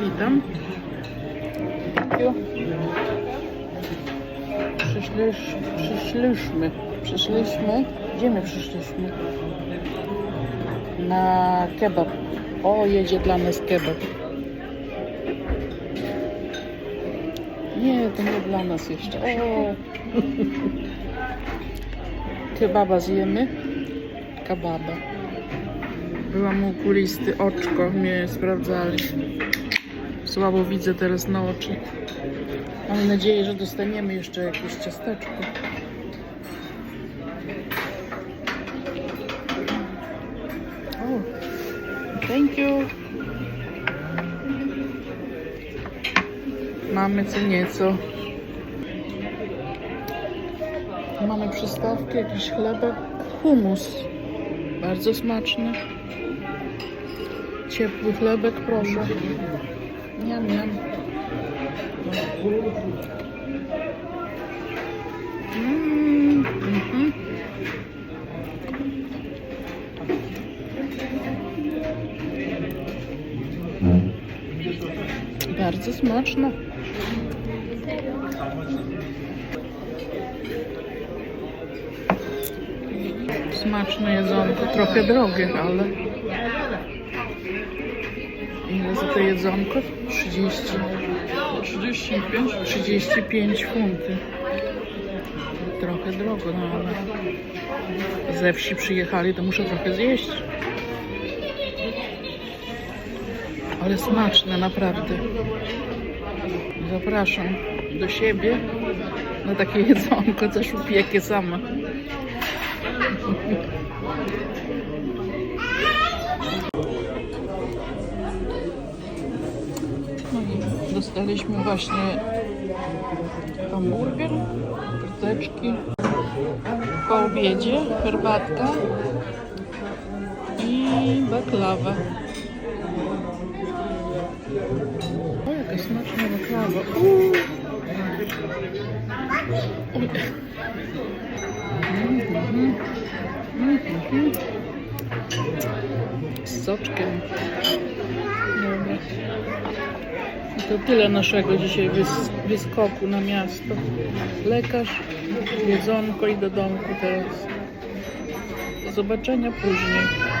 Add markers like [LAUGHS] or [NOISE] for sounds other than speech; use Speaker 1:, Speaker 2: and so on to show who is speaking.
Speaker 1: Witam. Przyszlisz, przyszliśmy, przyszliśmy, gdzie my przyszliśmy? Na kebab. O, jedzie dla nas kebab. Nie, to nie dla nas jeszcze. O. [LAUGHS] Kebaba zjemy. Kebaba. Byłam u okulisty, oczko mnie sprawdzali. Słabo widzę teraz na oczy. Mam nadzieję, że dostaniemy jeszcze jakieś ciasteczko. O, thank you. Mamy co nieco. Mamy przystawkę, jakiś chlebek, humus. Bardzo smaczny. Ciepły chlebek, proszę. Miam, miam. Mhm. Bardzo smaczne. Smaczne jedzonko, trochę drogie, ale... Ile za to jedzonko? 30. 35? 35 funtów. Trochę drogo, no ale ze wsi przyjechali, to muszę trochę zjeść. Ale smaczne, naprawdę. Zapraszam do siebie na takie [LAUGHS] jedzonko, też upiekę sama. No i dostaliśmy właśnie hamburger, fryteczki, po obiedzie herbatka i baklawa. O, jaka smaczna baklawa. Uuu. Z soczkiem. I to tyle naszego dzisiaj wys wyskoku na miasto. Lekarz, jedzonko i do domku teraz. Do zobaczenia później.